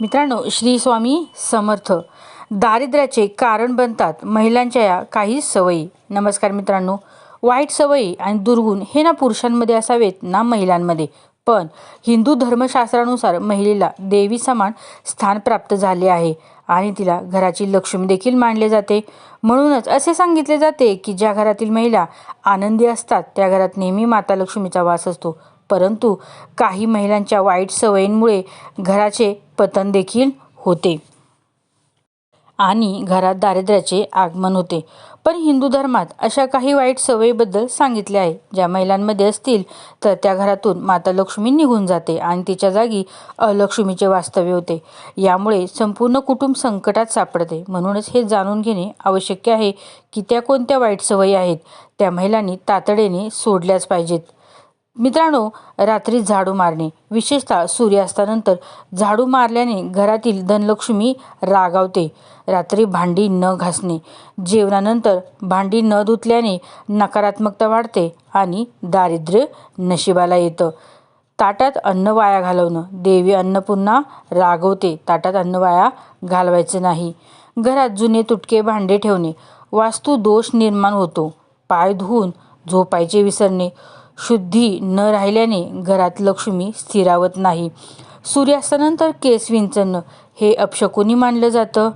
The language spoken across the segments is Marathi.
मित्रांनो श्री स्वामी समर्थ. दारिद्र्याचे कारण बनतात महिलांच्या या काही सवयी. नमस्कार मित्रांनो. वाईट सवयी आणि दुर्गुण हे ना पुरुषांमध्ये असावेत ना महिलांमध्ये. पण हिंदू धर्मशास्त्रानुसार महिलेला देवी समान स्थान प्राप्त झाले आहे आणि तिला घराची लक्ष्मी देखील मानले जाते. म्हणूनच असे सांगितले जाते की ज्या घरातील महिला आनंदी असतात त्या घरात नेहमी माता लक्ष्मीचा वास असतो. परंतु काही महिलांच्या वाईट सवयींमुळे घराचे पतन देखील होते. आणि घरात दारिद्र्याचे आगमन होते. पण हिंदू धर्मात अशा काही वाईट सवयीबद्दल सांगितले आहे. ज्या महिलांमध्ये असतील तर त्या घरातून माता लक्ष्मी निघून जाते आणि तिच्या जागी अलक्ष्मीचे वास्तव्य होते. यामुळे संपूर्ण कुटुंब संकटात सापडते. म्हणूनच हे जाणून घेणे आवश्यक आहे की त्या कोणत्या वाईट सवयी आहेत. त्या महिलांनी तातडीने सोडल्याच पाहिजेत. मित्रांनो रात्री झाडू मारणे. विशेषतः सूर्यास्तानंतर झाडू मारल्याने घरातील धनलक्ष्मी रागावते. रात्री भांडी न घासणे. जेवणानंतर भांडी न धुतल्याने नकारात्मकता वाढते आणि दारिद्र्य नशिबाला येतं. ताटात अन्न वाया घालवणं. देवी अन्नपूर्णा रागवते. ताटात अन्न वाया घालवायचं नाही. घरात जुने तुटके भांडे ठेवणे. वास्तू दोष निर्माण होतो. पाय धुवून झोपायचे विसरणे. शुद्धी न राहिल्याने घरात लक्ष्मी स्थिरावत नाही. सूर्यास्तानंतर केस विंचणं हे अपशकुनी मानलं जातं.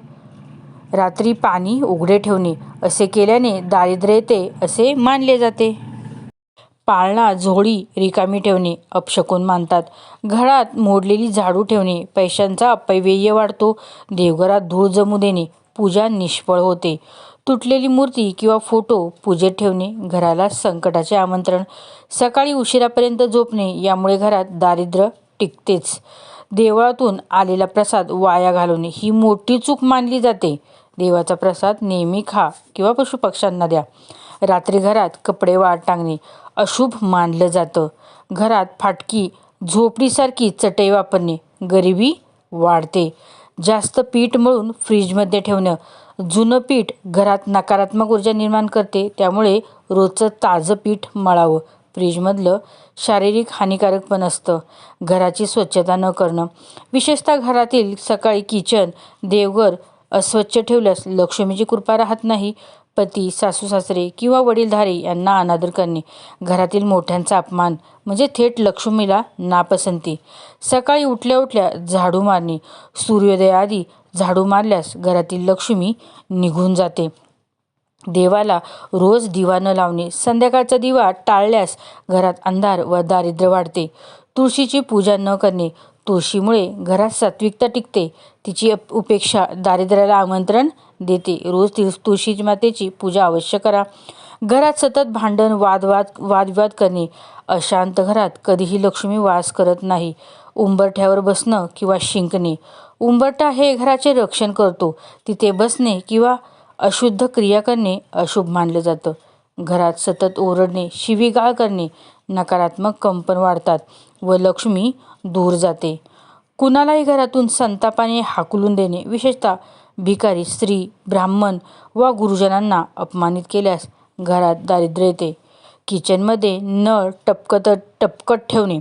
रात्री पाणी उघडे ठेवणे असे केल्याने दारिद्र्य येते असे मानले जाते. पाळणा झोळी रिकामी ठेवणे अपशकुन मानतात. घरात मोडलेली झाडू ठेवणे पैशांचा अपव्यय वाढतो. देवघरात धूळ जमू देणे पूजा निष्फळ होते. तुटलेली मूर्ती किंवा फोटो पूजेत ठेवणे घराला संकटाचे आमंत्रण सकाळी उशिरापर्यंत झोपणे यामुळे घरात दारिद्र्य टिकतेच. देवळातून आलेला प्रसाद वाया घालवणे ही मोठी चूक मानली जाते. देवाचा प्रसाद नेहमी खा किंवा पशुपक्ष्यांना द्या. रात्री घरात कपडे वाट टांगणे अशुभ मानलं जातं. घरात फाटकी झोपडीसारखी चटई वापरणे गरिबी वाढते. जास्त पीठ मळून फ्रीजमध्ये ठेवणं जुनं पीठ घरात नकारात्मक ऊर्जा निर्माण करते त्यामुळे रोजचं ताजं पीठ मळावं. फ्रीजमधलं शारीरिक हानिकारक पण असतं. घराची स्वच्छता न करणं. विशेषतः घरातील सकाळी किचन देवघर अस्वच्छ ठेवल्यास लक्ष्मीची कृपा राहत नाही. पती सासू सासरे किंवा वडीलधारे यांना अनादर करणे. घरातील मोठ्यांचा अपमान म्हणजे थेट लक्ष्मीला नापसंती. सकाळी उठल्या उठल्या झाडू मारणे. सूर्योदयाआधी झाडू मारल्यास घरातील लक्ष्मी निघून जाते. देवाला रोज दिवा न लावणे संध्याकाळचा दिवा टाळल्यास घरात अंधार व दारिद्र्य वाढते. तुळशीची पूजा न करणे तुळशीमुळे घरात सात्विकता टिकते. तिची उपेक्षा दारिद्र्याला आमंत्रण देते. रोज ती तुळशी मातेची पूजा अवश्य करा. घरात सतत भांडण वादवाद वादविवाद करणे अशांत घरात कधीही लक्ष्मी वास करत नाही. उंबरठ्यावर बसणं किंवा शिंकणे उंबरठा हे घराचे रक्षण करतो. तिथे बसणे किंवा अशुद्ध क्रिया करणे अशुभ मानलं जातं. घरात सतत ओरडणे शिवीगाळ करणे नकारात्मक कंपन वाढतात व लक्ष्मी दूर जाते. कुणालाही घरातून संतापाने हाकलून देणे विशेषतः भिकारी स्त्री ब्राह्मण वा गुरुजनांना अपमानित केल्यास घरात दारिद्र्य येते. किचनमध्ये नळ टपकत टपकत ठेवणे.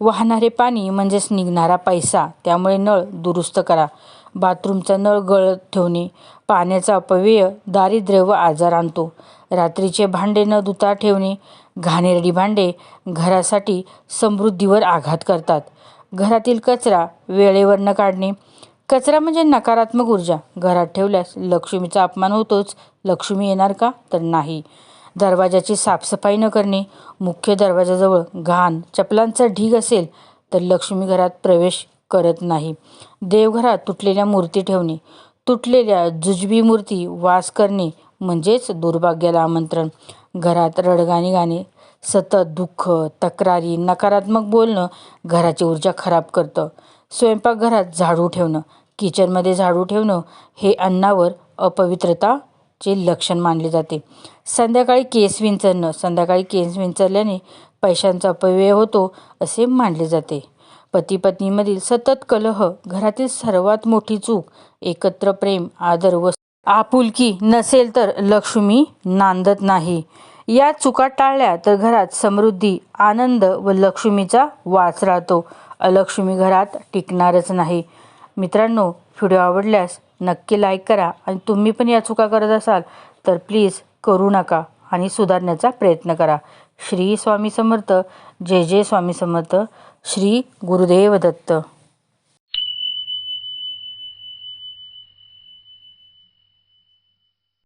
वाहणारे पाणी म्हणजेच निघणारा पैसा. त्यामुळे नळ दुरुस्त करा. बाथरूमचा नळ गळत ठेवणे. पाण्याचा अपव्यय दारिद्र्य व आजार आणतो. रात्रीचे भांडे न धुता ठेवणे. घाणेरडी भांडे घरासाठी समृद्धीवर आघात करतात. घरातील कचरा वेळेवर न काढणे. कचरा म्हणजे नकारात्मक ऊर्जा. घरात ठेवल्यास लक्ष्मीचा अपमान होतोच. लक्ष्मी येणार का? तर नाही. दरवाजाची साफसफाई न करणे मुख्य दरवाजाजवळ घाण चपलांचा ढीग असेल तर लक्ष्मी घरात प्रवेश करत नाही. देवघरात तुटलेल्या मूर्ती ठेवणे तुटलेल्या जुजबी मूर्ती वास करणे म्हणजेच दुर्भाग्याला आमंत्रण. घरात रडगाणी गाणे सतत दुःख तक्रारी नकारात्मक बोलणं घराची ऊर्जा खराब करतं. स्वयंपाकघरात झाडू ठेवणं किचनमध्ये झाडू ठेवणं हे अन्नावर अपवित्रता चे लक्षण मानले जाते. संध्याकाळी केस विंचरणं संध्याकाळी केस विंचरल्याने पैशांचा अपव्यय होतो असे मानले जाते. पती पत्नीमधील सतत कलह घरातील सर्वात मोठी चूक एकत्र प्रेम आदर व आपुलकी नसेल तर लक्ष्मी नांदत नाही. या चुका टाळल्या तर घरात समृद्धी आनंद व लक्ष्मीचा वास राहतो. अलक्ष्मी घरात टिकणारच नाही. मित्रांनो व्हिडिओ आवडल्यास नक्की लाईक करा. आणि तुम्ही पण या चुका करत असाल तर प्लीज करू नका आणि सुधारण्याचा प्रयत्न करा. श्री स्वामी समर्थ. जय जय स्वामी समर्थ. श्री गुरुदेव दत्त.